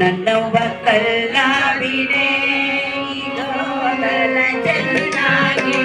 ನನ್ನವ್ವ ಕಲ್ಲಾವಿಡೆ ಇದೋದಲ ಚೆನ್ನಾಗಿ